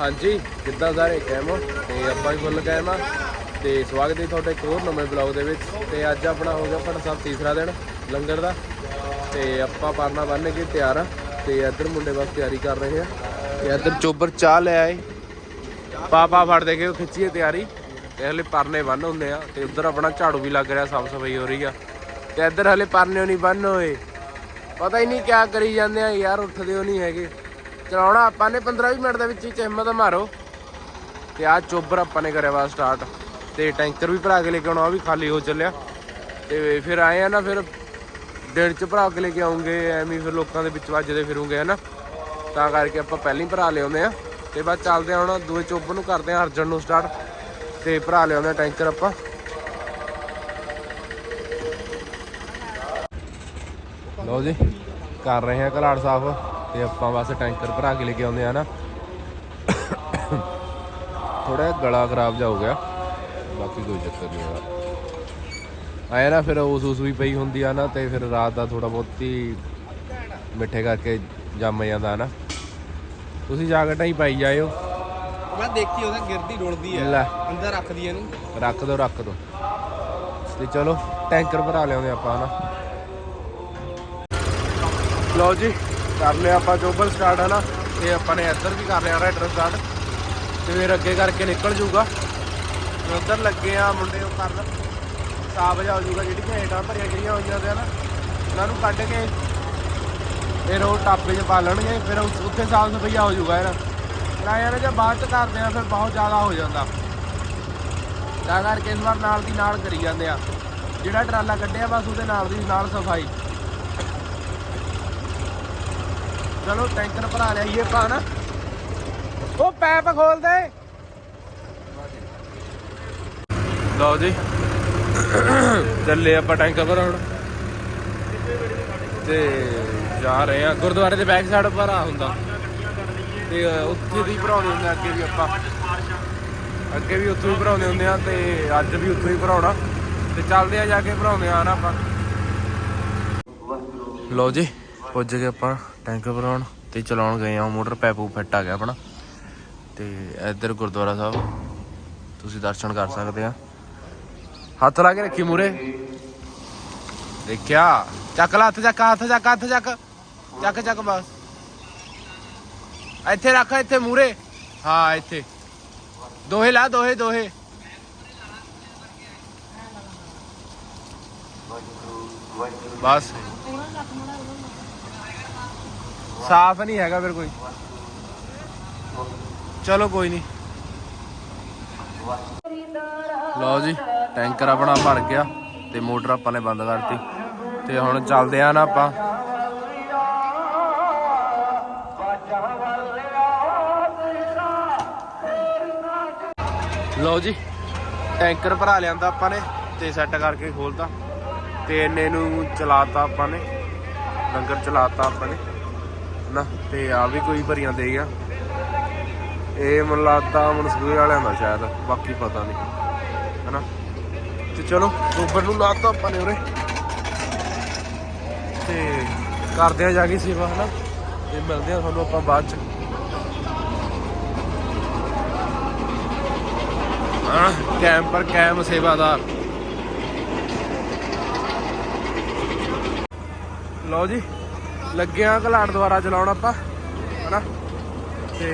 ਹਾਂਜੀ ਕਿੱਦਾਂ ਸਾਰੇ ਕੈਮ ਹੋ, ਤੇ ਆਪਾਂ ਵੀ ਫੁੱਲ ਕਾਇਮ ਆ। ਤੇ ਸਵਾਗਤ ਹੈ ਤੁਹਾਡੇ ਇੱਕ ਹੋਰ ਨਵੇਂ ਬਲੌਗ ਦੇ ਵਿੱਚ। ਤੇ ਅੱਜ ਆਪਣਾ ਹੋ ਗਿਆ ਫੜ ਸਾਹਿਬ ਤੀਸਰਾ ਦਿਨ ਲੰਗਰ ਦਾ। ਤੇ ਆਪਾਂ ਪਰਨਾ ਬੰਨ ਕੇ ਤਿਆਰ ਆ। ਤੇ ਇੱਧਰ ਮੁੰਡੇ ਬਸ ਤਿਆਰੀ ਕਰ ਰਹੇ ਆ। ਤੇ ਇੱਧਰ ਚੋਬਰ ਚਾਹ ਲੈ ਆਏ। ਪਾਪਾ ਫੜ ਦੇ ਕੇ ਉਹ ਖਿੱਚੀਏ ਤਿਆਰੀ। ਤੇ ਹਲੇ ਪਰਨੇ ਬੰਨ ਹੁੰਦੇ ਆ। ਤੇ ਉੱਧਰ ਆਪਣਾ ਝਾੜੂ ਵੀ ਲੱਗ ਰਿਹਾ, ਸਾਫ਼ ਸਫ਼ਾਈ ਹੋ ਰਹੀ ਆ। ਤੇ ਇੱਧਰ ਹਲੇ ਪਰਨੇ ਨਹੀਂ ਬੰਨ ਹੋਏ। ਪਤਾ ਹੀ ਨਹੀਂ ਕਿਆ ਕਰੀ ਜਾਂਦੇ ਆ। ਯਾਰ ਉੱਠਦੇ ਹੋ ਨਹੀਂ ਹੈਗੇ। ਚਲਾਉਣਾ, ਆਪਾਂ ਨੇ 15-20 ਮਿੰਟ ਦੇ ਵਿੱਚ ਹੀ ਹਿੰਮਤ ਮਾਰੋ। ਤੇ ਆ ਚੋਬਰ ਆਪਾਂ ਨੇ ਕਰਿਆ ਵਾ ਸਟਾਰਟ ਤੇ ਟੈਂਕਰ ਵੀ ਭਰਾ ਕੇ ਲੈ ਕੇ ਆਉਣਾ, ਉਹ ਵੀ ਖਾਲੀ ਹੋ ਚੱਲਿਆ। ਤੇ ਫਿਰ ਆਏ ਆ ਨਾ, ਫਿਰ ਦਿਨ ਚ ਭਰਾ ਕੇ ਲੈ ਕੇ ਆਉਂਗੇ, ਐਵੇਂ ਫਿਰ ਲੋਕਾਂ ਦੇ ਵਿੱਚ ਵੱਜਦੇ ਫਿਰੂਗੇ, ਹਨਾ। ਤਾਂ ਕਰਕੇ ਆਪਾਂ ਪਹਿਲਾਂ ਹੀ ਭਰਾ ਲਿਆਉਂਦੇ ਆ। ਤੇ ਬਾਅਦ ਚੱਲਦੇ ਆ ਹੁਣ, ਦੂਏ ਚੋਬਰ ਨੂੰ ਕਰਦੇ ਆ ਅਰਜਨ ਨੂੰ ਸਟਾਰਟ ਤੇ ਭਰਾ ਲਿਆਉਂਦੇ ਆ ਟੈਂਕਰ ਆਪਾਂ। ਲਓ ਜੀ, ਕਰ ਰਹੇ ਆ ਘਲਾੜ ਸਾਫ਼ ਤੇ ਆਪਾਂ ਬਸ ਟੈਂਕਰ ਭਰਾ ਕੇ ਲੈ ਕੇ ਆਉਂਦੇ ਆ ਨਾ। ਥੋੜਾ ਗਲਾ ਖਰਾਬ ਜਾ ਹੋ ਗਿਆ। ਬਾਕੀ ਕੋਈ ਚੱਕਰ ਨਹੀਂ ਹੋਇਆ ਆਇਆ ਨਾ ਫਿਰ ਉਸ ਉਸ ਵੀ ਪਈ ਹੁੰਦੀ ਆ ਨਾ ਤੇ ਫਿਰ ਰਾਤ ਦਾ ਥੋੜਾ ਬਹੁਤ ਮਿੱਠੇ ਕਰਕੇ ਜੰਮ ਜਾਂਦਾ ਨਾ। ਤੁਸੀਂ ਜਾਕਟਾਂ ਹੀ ਪਾਈ ਜਾਇਓ। ਮੈਂ ਦੇਖੀ ਉਹਦਾ ਗਿਰਦੀ ਡੁੱਲਦੀ ਹੈ ਅੰਦਰ ਰੱਖਦੀ ਹੈ ਇਹਨੂੰ। ਰੱਖ ਦੋ ਰੱਖ ਦੋ। ਤੇ ਚਲੋ ਟੈਂਕਰ ਭਰਾ ਲਿਆਉਂਦੇ ਆਪਾਂ ਨਾ ਲਓ ਜੀ। ਕਰ ਲਿਆ ਆਪਾਂ ਜੋਬਲ ਸਟਾਰਟ ਹੈ ਨਾ ਤੇ ਆਪਾਂ ਨੇ ਇੱਧਰ ਵੀ ਕਰ ਲਿਆ ਰਾਈਡਰ ਸਟਾਰਟ ਤੇ ਫਿਰ ਅੱਗੇ ਕਰਕੇ ਨਿਕਲ ਜੂਗਾ ਉੱਧਰ ਲੱਗੇ ਆ ਮੁੰਡੇ ਉਹ ਕਰਨ। ਸਾਬ ਜਾ ਹੋ ਜੂਗਾ ਜਿਹੜੀਆਂ ਹੇਠਾਂ ਭਰੀਆਂ ਜਿਹੜੀਆਂ ਹੋਈਆਂ ਤੇ ਨਾ, ਉਹਨਾਂ ਨੂੰ ਕੱਢ ਕੇ ਫਿਰ ਉਹ ਟਾਪੇ 'ਚ ਪਾ ਲੈਣਗੇ ਫਿਰ ਉਸ- ਉੱਥੇ ਸਾਫ਼ ਸਫਾਈਆ ਹੋ ਜੂਗਾ ਯਾਰ ਕਿਰਾਇਆ ਨੇ ਜੇ ਬਾਅਦ ਚ ਕਰਦੇ ਆ, ਫਿਰ ਬਹੁਤ ਜ਼ਿਆਦਾ ਹੋ ਜਾਂਦਾ। ਤਾਂ ਕਰਕੇ ਇਸ ਵਾਰ ਨਾਲ ਦੀ ਨਾਲ ਕਰੀ ਜਾਂਦੇ ਆ। ਜਿਹੜਾ ਟਰਾਲਾ ਕੱਢਿਆ, ਬਸ ਉਹਦੇ ਨਾਲ ਦੀ ਨਾਲ ਸਫ਼ਾਈ। ਚਲੋ ਟੈਂਕਰ ਭਰਾ ਲਿਆਈਏ ਆਪਾਂ ਨਾ ਉਹ ਪੈਪ ਖੋਲ ਦੇ। ਲਓ ਜੀ। ਚੱਲੇ ਆਪਾਂ ਟੈਂਕਰ ਭਰਾਉਣ ਤੇ ਜਾ ਰਹੇ ਆ ਗੁਰਦੁਆਰੇ ਦੇ ਬੈਕ ਸਾਈਡ ਭਰਾ ਹੁੰਦਾ। ਤੇ ਉੱਥੇ ਦੀ ਭਰਾਉਂਦੇ ਹੁੰਦੇ ਅੱਗੇ ਵੀ ਆਪਾਂ। ਅੱਗੇ ਵੀ ਉੱਥੋਂ ਹੀ ਭਰਾਉਂਦੇ ਹੁੰਦੇ ਆ ਤੇ ਅੱਜ ਵੀ ਉੱਥੋਂ ਹੀ ਭਰਾਉਣਾ। ਤੇ ਚੱਲਦੇ ਆ ਜਾ ਕੇ ਭਰਾਉਂਦੇ ਆ ਨਾ ਆਪਾਂ। ਲਓ ਜੀ, ਪੁੱਜ ਗਏ ਆਪਾਂ। ਟੈਂਕ ਭਰਾਉਣ ਤੇ ਚਲਾਉਣ ਗਏ ਆ ਮੋਟਰ ਪੈਪੂ ਫਿੱਟ ਆ ਗਿਆ ਆਪਣਾ। ਤੇ ਇੱਧਰ ਗੁਰਦੁਆਰਾ ਸਾਹਿਬ, ਤੁਸੀਂ ਦਰਸ਼ਨ ਕਰ ਸਕਦੇ ਆ। ਹੱਥ ਲਾ ਕੇ ਰੱਖੀ ਮੂਰੇ ਦੇਖਿਆ? ਚੱਕ ਲਾ, ਹੱਥ ਚੱਕ ਹੱਥ ਚੱਕ ਹੱਥ ਚੱਕ। ਚੱਕ ਚੱਕ ਬਸ। ਇੱਥੇ ਰੱਖ, ਇੱਥੇ ਮੂਰੇ ਹਾਂ, ਇੱਥੇ। ਦੋਹੇ ਲਾ, ਦੋਹੇ ਦੋਹੇ। ਬਸ। ਸਾਫ਼ ਨਹੀਂ ਹੈਗਾ ਫਿਰ ਕੋਈ। ਚਲੋ ਕੋਈ ਨਹੀਂ। ਲਓ ਜੀ, ਟੈਂਕਰ ਆਪਣਾ ਭਰ ਗਿਆ ਤੇ ਮੋਟਰ ਆਪਾਂ ਨੇ ਬੰਦ ਕਰਤੀ। ਤੇ ਹੁਣ ਚੱਲਦੇ ਆ ਨਾ ਆਪਾਂ। ਲਓ ਜੀ, ਟੈਂਕਰ ਭਰਾ ਲਿਆਂਦਾ ਆਪਾਂ ਨੇ ਤੇ ਸੈੱਟ ਕਰਕੇ ਖੋਲਤਾ। ਤੇ ਇੰਨੇ ਨੂੰ ਚਲਾਤਾ ਆਪਾਂ ਨੇ। ਲੰਗਰ ਚਲਾਤਾ ਆਪਾਂ ਨੇ। ਨਾ, ਤੇ ਆ ਵੀ ਕੋਈ ਭਰੀਆਂ ਦੇ ਗਿਆ। ਇਹ ਮੈਨੂੰ ਲੱਗਦਾ ਮਨਸੂਰ ਵਾਲਿਆਂ ਦਾ ਸ਼ਾਇਦ, ਬਾਕੀ ਪਤਾ ਨਹੀਂ। ਹਨਾ? ਤੇ ਚਲੋ, ਗੋਬਰ ਨੂੰ ਲਾਤਾ ਆਪਾਂ ਨੇ ਉਰੇ। ਤੇ ਕਰਦੇ ਆ ਜਾ ਕੇ ਸੇਵਾ, ਹਨਾ? ਤੇ ਮਿਲਦੇ ਆ ਤੁਹਾਨੂੰ ਆਪਾਂ ਬਾਅਦ ਚ। ਹਾਂ, ਕੈਂਪ ਪਰ ਕੈਮ ਸੇਵਾਦਾਰ। ਲਓ ਜੀ। ਲੱਗਿਆ ਆ ਘਲਾੜ ਦੁਆਰਾ ਚਲਾਉਣ ਆਪਾਂ, ਹਨਾ? ਤੇ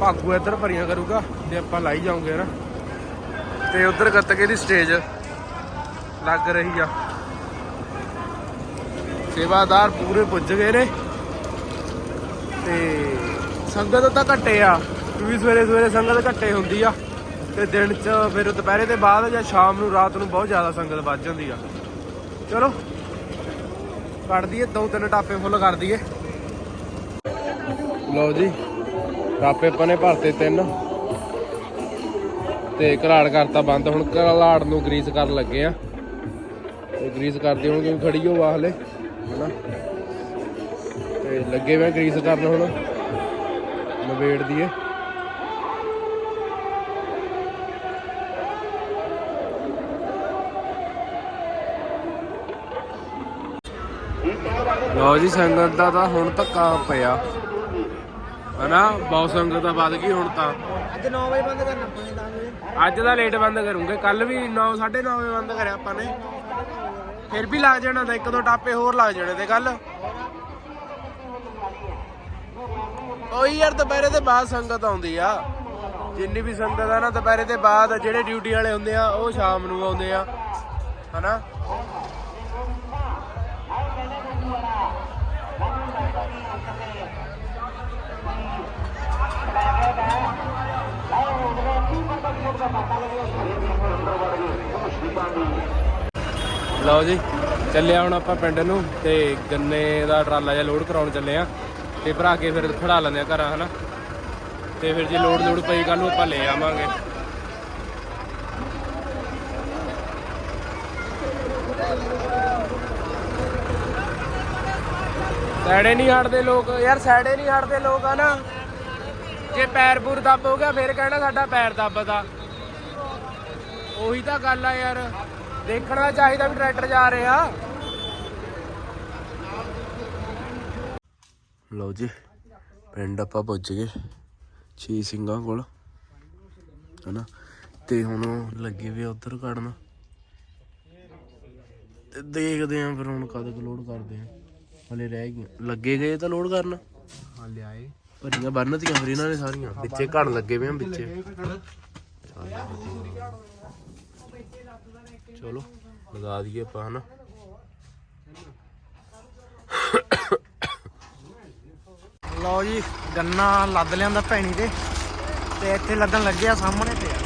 ਭਾਗੂ ਇੱਧਰ ਭਰੀਆਂ ਕਰੂਗਾ, ਤੇ ਆਪਾਂ ਲਾਈ ਜਾਉਂਗੇ ਨਾ ਤੇ ਉਧਰ ਗੱਤਕੇ ਦੀ ਸਟੇਜ ਲੱਗ ਰਹੀ ਆ। ਸੇਵਾਦਾਰ ਪੂਰੇ ਪੁੱਜ ਗਏ ਨੇ। ਤੇ ਸੰਗਤ ਤਾਂ ਘੱਟੇ ਆ, ਕਿਉਂਕਿ ਸਵੇਰੇ ਸਵੇਰੇ ਸੰਗਤ ਘੱਟੇ ਹੁੰਦੀ ਆ। ਤੇ ਦਿਨ ਚ ਫਿਰ ਦੁਪਹਿਰੇ ਦੇ ਬਾਅਦ ਜਾਂ ਸ਼ਾਮ ਨੂੰ ਰਾਤ ਨੂੰ ਬਹੁਤ ਜ਼ਿਆਦਾ ਸੰਗਤ ਵੱਜ ਜਾਂਦੀ ਆ। ਚਲੋ ਕੱਢ ਦਈਏ, ਦੋ ਤਿੰਨ ਟਾਪੇ ਫੁੱਲ ਕਰ ਦਈਏ। ਲਓ ਜੀ, ਟਾਪੇ ਆਪਾਂ ਭਰਤੇ ਤਿੰਨ। ਤੇ ਘਲਾੜ ਕਰਤਾ ਬੰਦ, ਹੁਣ ਘਰਾੜ ਨੂੰ ਗਰੀਸ ਕਰਨ ਲੱਗੇ ਆ। ਤੇ ਗਰੀਸ ਕਰਦੇ ਹੁਣ, ਕਿਉਂਕਿ ਖੜੀ ਹੋ ਵਾਹਲੇ ਹਨਾ। ਤੇ ਲੱਗੇ ਮੈਂ ਗਰੀਸ ਕਰਨ ਹੁਣ, ਨਵੇੜ ਦਈਏ। ਲਓ ਜੀ ਸੰਗਤ ਦਾ ਤਾਂ ਹੁਣ ਧੱਕਾ ਪਿਆ। ਹਨਾ? ਬਹੁਤ ਸੰਗਤ ਆ ਵੱਧ ਗਈ ਹੁਣ ਤਾਂ। ਅੱਜ 9 ਵਜੇ ਬੰਦ ਕਰਨਾ 10 ਵਜੇ ਅੱਜ ਦਾ ਲੇਟ ਬੰਦ ਕਰੂੰਗੇ। ਕੱਲ ਵੀ 9 9:30 ਵਜੇ ਬੰਦ ਕਰਿਆ ਆਪਾਂ ਨੇ। ਫਿਰ ਵੀ ਲੱਗ ਜਾਣਾ ਤਾਂ ਇੱਕ ਦੋ ਟਾਪੇ ਹੋਰ ਲੱਗ ਜਾਣੇ ਤੇ ਕੱਲ। ਉਹੀ ਯਾਰ ਦੁਪਹਿਰੇ ਤੇ ਬਾਅਦ ਸੰਗਤ ਆਉਂਦੀ ਆ। ਜਿੰਨੀ ਵੀ ਸੰਗਤ ਆ ਨਾ ਦੁਪਹਿਰੇ ਤੇ ਬਾਅਦ ਜਿਹੜੇ ਡਿਊਟੀ ਵਾਲੇ ਹੁੰਦੇ ਆ ਉਹ ਸ਼ਾਮ ਨੂੰ ਆਉਂਦੇ ਆ। ਹਨਾ? ਲਓ ਜੀ ਚੱਲਿਆ ਹੁਣ ਆਪਾਂ ਪਿੰਡ ਨੂੰ ਤੇ ਗੰਨੇ ਦਾ ਟਰਾਲਾ ਜਿਹਾ ਲੋਡ ਕਰਾਉਣ ਚੱਲੇ ਆ ਤੇ ਭਰਾ ਕੇ ਫਿਰ ਖੜਾ ਲੈਂਦੇ ਆ ਘਰਾਂ, ਹਨਾ? ਤੇ ਫਿਰ ਜੇ ਲੋਡ ਲੋਡ ਪਈ ਕੱਲ ਨੂੰ ਆਪਾਂ ਲੈ ਆਵਾਂਗੇ। ਸਾਈਡੇ ਨਹੀਂ ਹਟਦੇ ਲੋਕ, ਯਾਰ ਸਾਈਡੇ ਨਹੀਂ ਹਟਦੇ ਲੋਕ ਆ ਨਾ ਜੇ ਪੈਰ ਪੂਰ ਦੱਬ ਹੋ ਗਿਆ, ਫਿਰ ਕਹਿਣਾ ਸਾਡਾ ਪੈਰ ਦੱਬਦਾ। ਉਹੀ ਤਾਂ ਗੱਲ ਆ ਯਾਰ। ਦੇਖਣਾ ਚਾਹੀਦਾ ਵੀ ਟਰੈਕਟਰ ਜਾ ਰਿਹਾ ਲਓ ਜੀ ਪਿੰਡ ਆਪਾਂ ਪੁੱਜ ਗਏ ਛੇ ਸਿੰਘਾਂ ਕੋਲ ਹਨਾ? ਤੇ ਹੁਣ ਲੱਗੇ ਵੀ ਉਧਰ ਕੱਢਣ ਤੇ ਦੇਖਦੇ ਆਂ ਫਿਰ ਹੁਣ ਕਦ ਲੋਡ ਕਰਦੇ ਆਂ। ਹਲੇ ਰਹਿ ਗਈਆਂ। ਲੱਗੇ ਗਏ ਤਾਂ ਲੋਡ ਕਰਨ? ਹਾਂ ਲਿਆਏ। ਭਰੀਆਂ ਬੰਨਤੀਆਂ ਫਿਰ ਇਹਨਾਂ ਨੇ ਸਾਰੀਆਂ। ਵਿੱਚੇ ਘੜ ਲੱਗੇ ਵੇ ਆ ਵਿੱਚੇ। ਚਲੋ। ਲਗਾ ਦਈਏ ਆਪਾਂ ਹਨਾ। ਲਓ ਜੀ, ਗੰਨਾ ਲੱਦ ਲਿਆਂਦਾ ਭੈਣੀ ਤੇ ਤੇ ਇੱਥੇ ਲੱਦਣ ਲੱਗਿਆ ਸਾਹਮਣੇ ਪਿਆ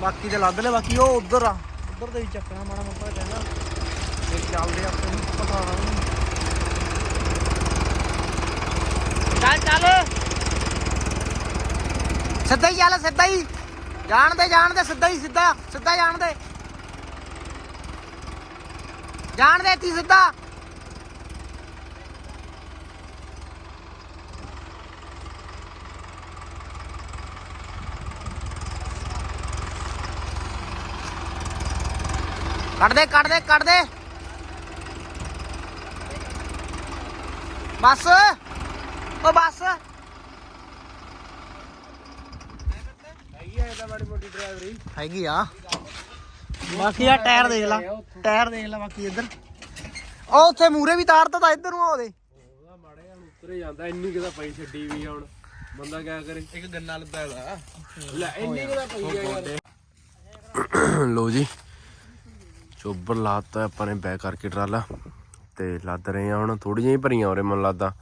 ਬਾਕੀ ਤੇ ਲੱਦ ਲੈ ਬਾਕੀ ਉਹ ਉਧਰ ਆ। ਉਧਰ ਦੇ ਵੀ ਚੱਕਣਾ ਮਾੜਾ ਮੋਟਾ ਕਹਿੰਦਾ ਤੇ ਚੱਲਦੇ ਆਪਾਂ ਨੂੰ ਪਤਾ ਨਾ। ਚੱਲ ਚੱਲ। ਸਿੱਧਾ ਹੀ ਚੱਲ, ਸਿੱਧਾ ਹੀ। ਜਾਣਦੇ ਜਾਣਦੇ, ਸਿੱਧਾ ਹੀ, ਸਿੱਧਾ ਸਿੱਧਾ ਜਾਣਦੇ। ਜਾਣਦੇ ਤੀ ਸਿੱਧਾ। ਕੱਢ ਦੇ ਕੱਢ ਦੇ ਕੱਢ ਦੇ। ਬਸ। ਉਹ ਬਸ ਹੈਗੀ ਆ ਇਹਦਾ ਬੜੀ ਮੋਟੀ ਡਰਾਈਵਰੀ ਹੈਗੀ ਆ। ਬਾਕੀ ਆ ਟਾਇਰ ਦੇਖ ਲੈ। ਟਾਇਰ ਦੇਖ ਲੈ ਬਾਕੀ ਇੱਧਰ। ਉਹ ਉੱਥੇ ਮੂਰੇ ਵੀ ਤਾਰਤਾ ਤਾਂ ਇੱਧਰ ਨੂੰ ਆ ਉਹਦੇ। ਉਹਦਾ ਮਾੜੇ ਹੁਣ ਉਤਰੇ ਜਾਂਦਾ ਇੰਨੀ ਕਿਦਾ ਪਈ ਛੱਡੀ ਵੀ ਆ ਹੁਣ। ਬੰਦਾ ਕਿਆ ਕਰੇ? ਇੱਕ ਗੰਨਾ ਲੱਦਾ ਹੈਗਾ ਲੈ ਇੰਨੀ ਕਿਦਾ ਪਈ ਆ ਯਾਰ। ਲੋ ਜੀ ਚੋਬਰ ਲਾਤਾ ਆਪਾਂ ਨੇ ਬੈਕ ਕਰਕੇ ਟਰਾਲਾ। ਤੇ ਲੱਦ ਰਹੇ ਆ ਹੁਣ ਥੋੜੀਆਂ ਹੀ ਭਰੀਆਂ ਉਰੇ ਮਨ ਲੱਗਦਾ।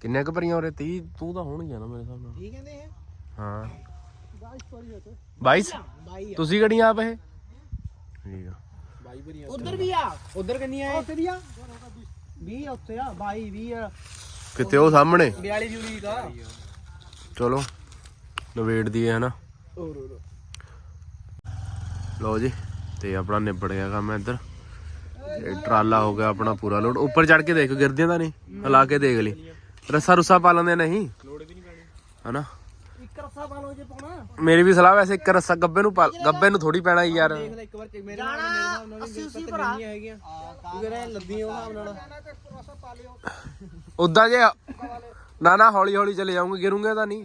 ਕਿੰਨੇ ਕੁ ਭਰੀਆਂ ਉਰੇ? 30 ਤੂੰ ਤਾਂ ਹੋਣਗੀਆਂ ਨਾ ਮੇਰੇ ਹਿਸਾਬ ਨਾਲ। ਕੀ ਕਹਿੰਦੇ ਇਹ? ਹਾਂ। 22 ਪਰੀ ਹੋਤੇ 22 22 ਤੁਸੀਂ ਕਿਹੜੀਆਂ ਆਪ ਇਹ? ਠੀਕ ਆ। ਉਧਰ ਵੀ ਆ। ਉਧਰ ਉੱਥੇ ਵੀ ਆ। 20 ਉੱਥੇ ਆ। 22 20 ਆ। ਕਿਤੇ ਉਹ ਸਾਹਮਣੇ? 42 ਜੂਰੀ ਦਾ ਚਲੋ ਨਵੇੜ ਦੀਏ ਹਨਾ। ਲਓ ਜੀ ਤੇ ਆਪਣਾ ਨਿਬੜ ਗਿਆ ਕੰਮ ਇੱਧਰ। ਟਰਾਲਾ ਹੋ ਗਿਆ ਆਪਣਾ ਪੂਰਾ ਲੋਡ ਉੱਪਰ ਚੜ ਕੇ ਦੇਖ ਗਿਰਦੀਆਂ ਤਾਂ ਨਹੀਂ? ਹਿਲਾ ਕੇ ਦੇਖ ਲਈ। ਰੱਸਾ ਰੁੱਸਾ ਪਾ ਲੈਂਦੇ ਨਹੀਂ? ਲੋੜ ਵੀ ਨਹੀਂ ਪੈਣੀ। ਹਨਾ? ਇੱਕ ਰਸਾ ਪਾ ਲਓ ਜੇ ਪਾਉਣਾ। ਮੇਰੀ ਵੀ ਸਲਾਹ ਵੈਸੇ ਇੱਕ ਰੱਸਾ ਗੱਬੇ ਨੂੰ ਪਾ ਗੱਬੇ ਨੂੰ ਥੋੜੀ ਪੈਣਾ ਯਾਰ। ਦੇਖ ਲੈ ਇੱਕ ਵਾਰ ਕਿ ਮੇਰੇ ਨਾਲ ਮੇਰੇ ਹਿਸਾਬ ਨਾਲ ਵੀ 80 ਦਿੱਕਤ ਭਰਾ। ਨਹੀਂ ਹੈਗੀਆਂ। ਤੂੰ ਕਹਿੰਦਾ ਲੱਦੀਆਂ ਉਹ ਹਿਸਾਬ ਨਾਲ? ਉਦਾਂ ਜੇ ਨਾ ਨਾ ਹੌਲੀ ਹੌਲੀ ਚਲੇ ਜਾਉਂਗੇ ਗਿਰੂਗੇ ਤਾਂ ਨਹੀਂ।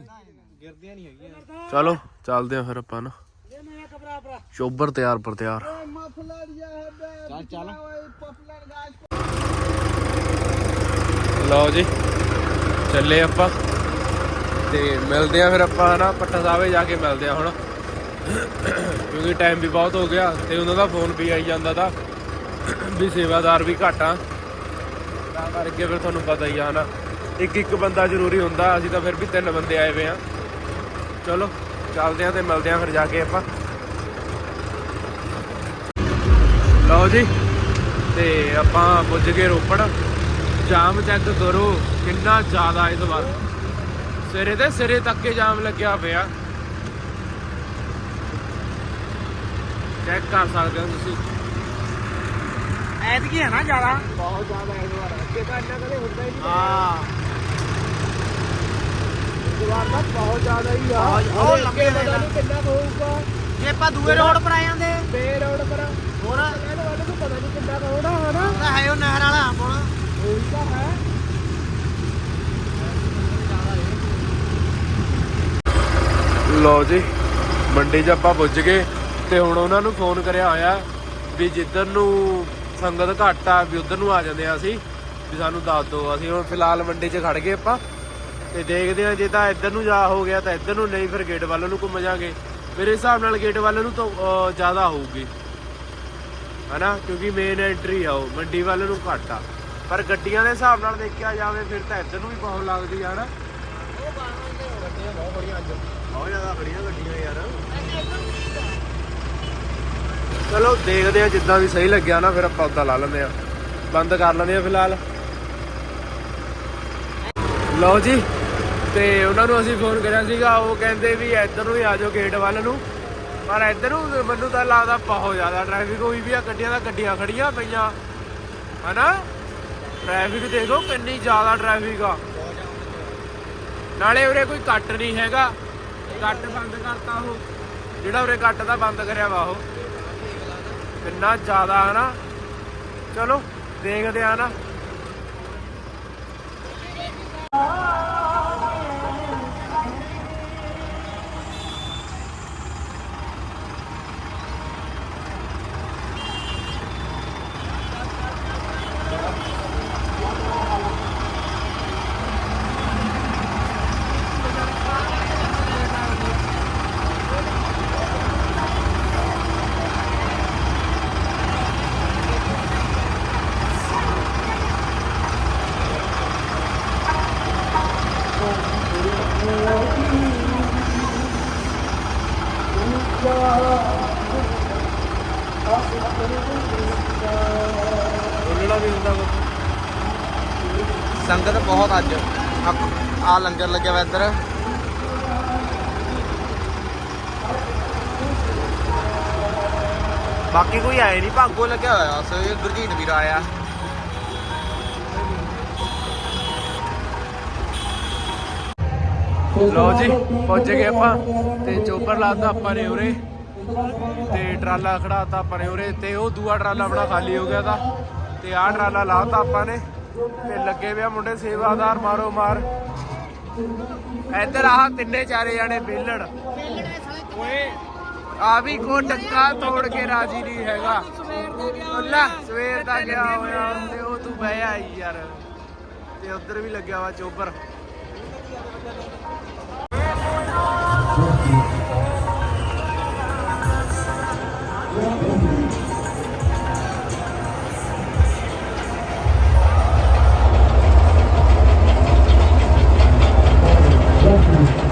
ਗਿਰਦੀਆਂ ਨਹੀਂ ਹੈਗੀਆਂ। ਚਲੋ ਚੱਲਦੇ ਆ ਫਿਰ ਆਪਾਂ ਨਾ। ਇਹ ਮੈਂ ਕਬਰਾ ਭਰਾ। ਚੋਬਰ ਤਿਆਰ ਪਰ ਤਿਆਰ। ਚੱਲ ਚੱਲ। ਲਓ ਜੀ ਚੱਲੇ ਆਪਾਂ। ਤੇ ਮਿਲਦੇ ਆ ਫਿਰ ਆਪਾਂ ਨਾ ਪੱਟਾ ਸਾਹਿਬੇ ਜਾ ਕੇ ਮਿਲਦੇ ਆ ਹੁਣ। ਕਿਉਂਕਿ ਟਾਈਮ ਵੀ ਬਹੁਤ ਹੋ ਗਿਆ ਤੇ ਉਹਨਾਂ ਦਾ ਫੋਨ ਵੀ ਆਈ ਜਾਂਦਾ ਤਾਂ ਵੀ ਸੇਵਾਦਾਰ ਵੀ ਘੱਟ ਆ। ਤਾਂ ਕਰਕੇ ਫਿਰ ਤੁਹਾਨੂੰ ਪਤਾ ਹੀ ਆ ਹਨਾ, ਇੱਕ ਇੱਕ ਬੰਦਾ ਜ਼ਰੂਰੀ ਹੁੰਦਾ, ਅਸੀਂ ਤਾਂ ਫਿਰ ਵੀ ਤਿੰਨ ਬੰਦੇ ਆਏ ਵੇ ਆ। ਚਲੋ, ਚੱਲਦੇ ਆ ਤੇ ਮਿਲਦੇ ਆ ਫਿਰ ਜਾ ਕੇ ਆਪਾਂ। ਲਓ ਜੀ, ਤੇ ਆਪਾਂ ਪੁੱਜ ਗਏ ਰੋਪੜ। ਜਾਮ ਚੈੱਕ ਕਰੋ, ਕਿੰਨਾ ਜ਼ਿਆਦਾ ਇਸ ਵਾਰ ਸਿਰੇ ਤੇ ਸਿਰੇ ਤੱਕ ਕੇ ਜਾਮ ਲੱਗਿਆ ਪਿਆ। ਚੈੱਕ ਕਰ ਸਕਦੇ ਹੋ ਤੁਸੀਂ। ਐਤਕੀ ਹੈ ਨਾ ਜ਼ਿਆਦਾ। ਬਹੁਤ ਜ਼ਿਆਦਾ ਹੈ ਦੁਬਾਰਾ। ਅੱਗੇ ਤਾਂ ਇੰਨਾ ਕਦੇ ਹੁੰਦਾ ਹੀ ਨਹੀਂ। ਹਾਂ। ਦੁਬਾਰਾ ਤਾਂ ਬਹੁਤ ਜ਼ਿਆਦਾ ਹੀ ਆ। ਉਹ ਲੰਬੇ ਅੱਗੇ ਪਤਾ ਨਹੀਂ ਕਿੰਨਾ ਕੁ ਹੋਊਗਾ। ਜੇ ਆਪਾਂ ਦੂਏ ਰੋਡ ਪਰ ਆ ਜਾਂਦੇ ਬੇ ਰੋਡ ਪਰ ਹੋਰ? ਇਹਦੇ ਵੱਲ ਨੂੰ ਪਤਾ ਨਹੀਂ ਕਿੰਨਾ ਕੁ ਹੋਣਾ ਹਨਾ ਤਾਂ ਹੈ ਉਹ ਨਹਿਰ ਵਾਲਾ ਹੁਣ ਉਹੀ ਤਾਂ ਲਓ ਜੀ, ਮੰਡੀ 'ਚ ਆਪਾਂ ਪੁੱਜ ਗਏ ਤੇ ਹੁਣ ਉਹਨਾਂ ਨੂੰ ਫੋਨ ਕਰਿਆ ਹੋਇਆ ਵੀ ਜਿੱਧਰ ਨੂੰ ਸੰਗਤ ਘੱਟ ਆ, ਵੀ ਉਧਰ ਨੂੰ ਆ ਜਾਂਦੇ ਆ ਅਸੀਂ, ਵੀ ਸਾਨੂੰ ਦੱਸ ਦਿਓ, ਅਸੀਂ ਹੁਣ ਫਿਲਹਾਲ ਮੰਡੀ 'ਚ ਖੜ ਗਏ ਆਪਾਂ ਤੇ ਦੇਖਦੇ ਆ ਜੇ ਤਾਂ ਇੱਧਰ ਨੂੰ ਜਾ ਹੋ ਗਿਆ ਤਾਂ ਇੱਧਰ ਨੂੰ, ਨਹੀਂ ਫਿਰ ਗੇਟ ਵੱਲ ਨੂੰ ਘੁੰਮ ਜਾਾਂਗੇ। ਮੇਰੇ ਹਿਸਾਬ ਨਾਲ ਗੇਟ ਵੱਲ ਨੂੰ ਤਾਂ ਜ਼ਿਆਦਾ ਹੋਊਗੀ। ਹਨਾ? ਕਿਉਂਕਿ ਮੇਨ ਐਂਟਰੀ ਆ ਉਹ, ਮੰਡੀ ਵੱਲ ਨੂੰ ਘੱਟ ਆ। ਪਰ ਗੱਡੀਆਂ ਦੇ ਹਿਸਾਬ ਨਾਲ ਦੇਖਿਆ ਜਾਵੇ ਫਿਰ ਤਾਂ ਇੱਧਰ ਨੂੰ ਵੀ ਬਹੁਤ ਲੱਗਦੀ ਆ, ਹਨਾ? ਬਹੁਤ ਜ਼ਿਆਦਾ ਖੜੀਆਂ ਗੱਡੀਆਂ ਯਾਰ। ਚਲੋ ਦੇਖਦੇ ਆ ਜਿੱਦਾਂ ਵੀ ਸਹੀ ਲੱਗਿਆ ਨਾ, ਫਿਰ ਆਪਾਂ ਉਦਾਂ ਲਾ ਲੈਂਦੇ ਆ ਬੰਦ ਕਰ ਲੈਂਦੇ ਆ ਫਿਲਹਾਲ। ਲਓ ਜੀ, ਤੇ ਉਹਨਾਂ ਨੂੰ ਅਸੀਂ ਫੋਨ ਕਰਿਆ ਸੀਗਾ, ਉਹ ਕਹਿੰਦੇ ਵੀ ਇੱਧਰ ਨੂੰ ਹੀ ਆ ਜਾਓ ਗੇਟ ਵੱਲ ਨੂੰ। ਪਰ ਇੱਧਰ ਨੂੰ ਮੈਨੂੰ ਤਾਂ ਲੱਗਦਾ ਬਹੁਤ ਜ਼ਿਆਦਾ ਟ੍ਰੈਫਿਕ ਹੋਈ ਵੀ ਆ, ਗੱਡੀਆਂ ਦਾ ਗੱਡੀਆਂ ਖੜੀਆਂ ਪਈਆਂ। ਹਨਾ? ਟ੍ਰੈਫਿਕ ਦੇਖੋ ਕਿੰਨੀ ਜ਼ਿਆਦਾ ਟ੍ਰੈਫਿਕ ਆ। ਨਾਲੇ ਉਰੇ ਕੋਈ ਕੱਟ ਨਹੀਂ ਹੈਗਾ। ਕੱਟ ਬੰਦ ਕਰਤਾ ਉਹ। ਜਿਹੜਾ ਉਰੇ ਕੱਟ ਦਾ ਬੰਦ ਕਰਿਆ ਵਾ ਉਹ। ਕਿੰਨਾ ਜ਼ਿਆਦਾ ਹਨਾ। ਚਲੋ, ਦੇਖਦੇ ਆ ਨਾ। ਬੋਲਣਾ ਵੀ ਹੁੰਦਾ ਸੰਗਤ ਬਹੁਤ ਅੱਜ। ਆ ਲੰਗਰ ਲੱਗਿਆ ਵਾ ਇੱਧਰ। ਬਾਕੀ ਕੋਈ ਆਏ ਨਹੀਂ ਭਾਗੋ ਲੱਗਿਆ ਹੋਇਆ। ਸੋ ਗੁਰਜੀਤ ਵੀਰ ਆਇਆ। ਲਓ ਜੀ ਪਹੁੰਚ ਗਏ ਆਪਾਂ ਤੇ ਚੋਪਰ ਲਾਤਾ ਆਪਾਂ ਨੇ ਉਰੇ ਤੇ ਟਰਾਲਾ ਖੜਾਤਾ ਆਪਾਂ ਨੇ ਉਰੇ ਤੇ ਉਹ ਦੂਆ ਟਰਾਲਾ ਆਪਣਾ ਖਾਲੀ ਹੋ ਗਿਆ ਤਾਂ ਤੇ ਆਹ ਟਰਾਲਾ ਲਾਤਾ ਆਪਾਂ ਨੇ ਤੇ ਲੱਗੇ ਪਿਆ ਮੁੰਡੇ ਸੇਵਾਦਾਰ ਮਾਰੋ ਮਾਰ। ਇੱਧਰ ਆਹ ਤਿੰਨੇ ਚਾਰੇ ਜਾਣੇ ਬੇਲੜ। ਓਏ। ਆ ਵੀ ਕੋ ਟੱਕਾ ਤੋੜ ਕੇ ਰਾਜੀ ਨਹੀਂ ਹੈਗਾ। ਅੱਲਾ ਸਵੇਰ ਦਾ ਗਿਆ ਹੋਇਆ ਤੇ ਉਹ ਤੂੰ ਬਹਿ ਆਈ ਯਾਰ। ਤੇ ਉਧਰ ਵੀ ਲੱਗਿਆ ਵਾ ਚੋਪਰ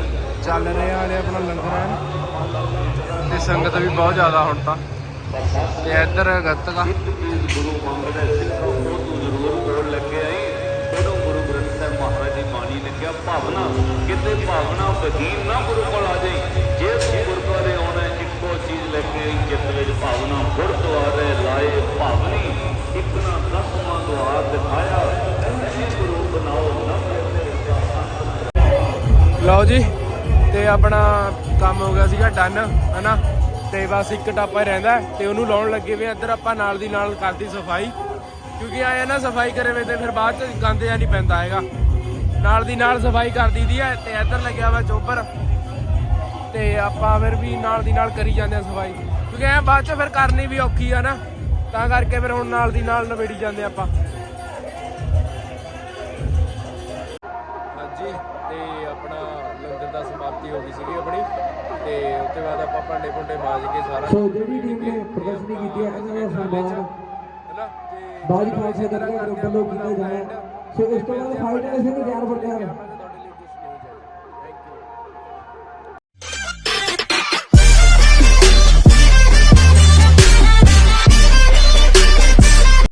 ਚੱਲ ਰਿਹਾ ਹਾਲੇ ਆਪਣਾ ਲੰਗਰ ਤੇ ਸੰਗਤ ਵੀ ਬਹੁਤ ਜ਼ਿਆਦਾ ਹੁਣ ਤਾਂ। ਤੇ ਇੱਧਰ ਗੱਤਕਾ ਗੁਰੂ ਮੰਗਦਾ ਸਿੱਖੋ ਉਹ ਜ਼ਰੂਰ ਕੋਲ ਲੱਗੇ ਆਈ ਜਦੋਂ ਗੁਰੂ ਗ੍ਰੰਥ ਸਾਹਿਬ ਮਹਾਰਾਜ ਦੀ। ਬਾਣੀ ਲਿਖਿਆ ਭਾਵਨਾ ਕਿਤੇ ਭਾਵਨਾ ਬਹੀਨ ਨਾ ਗੁਰੂ ਕੋਲ ਆ ਜਾਈ ਜੇ ਤੂੰ ਗੁਰਦੁਆਰੇ ਆਉਣਾ ਇੱਕੋ ਚੀਜ਼ ਲੈ ਕੇ ਆਈ ਚਿੱਤ ਵਿੱਚ ਭਾਵਨਾ ਗੁਰਦੁਆਰੇ ਲਾਏ ਭਾਵਨੀ ਇੱਕ ਦਸਵਾਂ ਦੁਆਰ ਦਿਖਾਇਆ ਐਸੇ ਗੁਰੂ ਬਣਾਓ ਨਾ ਲਓ ਜੀ। ਤੇ ਆਪਣਾ ਕੰਮ ਹੋ ਗਿਆ ਸੀਗਾ ਡਨ, ਹਨਾ? ਤੇ ਬਸ ਇੱਕ ਟਾਪਾ ਰਹਿੰਦਾ ਹੈ ਤੇ ਉਹਨੂੰ ਲਾਉਣ ਲੱਗੇ ਵੇ ਇੱਧਰ ਆਪਾਂ ਨਾਲ ਦੀ ਨਾਲ ਕਰਦੀ ਸਫ਼ਾਈ। ਕਿਉਂਕਿ ਆਇਆ ਨਾ, ਸਫ਼ਾਈ ਕਰੇ ਵੇ ਤੇ ਫਿਰ ਬਾਅਦ ਚ ਗੰਦ ਜਾਂ ਨਹੀਂ ਪੈਂਦਾ ਹੈਗਾ। ਨਾਲ ਦੀ ਨਾਲ ਸਫ਼ਾਈ ਕਰ ਦਈਦੀ ਹੈ ਤੇ ਇੱਧਰ ਲੱਗਿਆ ਵਾ ਚੋਪਰ। ਤੇ ਆਪਾਂ ਫਿਰ ਵੀ ਨਾਲ ਦੀ ਨਾਲ ਕਰੀ ਜਾਂਦੇ ਆ ਸਫ਼ਾਈ। ਕਿਉਂਕਿ ਐ ਬਾਅਦ ਚ ਫਿਰ ਕਰਨੀ ਵੀ ਔਖੀ ਆ ਨਾ। ਤਾਂ ਕਰਕੇ ਫਿਰ ਹੁਣ ਨਾਲ ਦੀ ਨਾਲ ਨਵੇੜੀ ਜਾਂਦੇ ਆਪਾਂ। ਹੋ ਗਈ ਸੀਗੀ ਆਪਣੀ ਤੇ ਉਸ ਤੋਂ ਬਾਅਦ ਆਪਾਂ ਭਾਂਡੇ ਭੁੰਡੇ ਮਾਜ ਕੇ ਸਾਰਾ ਸੋ ਜਿਹੜੀ ਟੀਮ ਨੇ ਪ੍ਰਦਰਸ਼ਨੀ ਕੀਤੀ ਹੈ ਇਹਨਾਂ ਦਾ ਸਨਮਾਨ ਹੈਨਾ? ਤੇ ਬਾਜੀ ਖਾਲਸਾ ਦਰਬਾਰ ਗਰੁੱਪ ਵੱਲੋਂ ਕੀਤਾ ਜਾਣਾ ਸੋ ਇਸ ਤੋਂ ਬਾਅਦ ਫਾਈਟ ਵਾਲੇ ਸਿੰਘ ਤਿਆਰ ਬਰ ਤਿਆਰ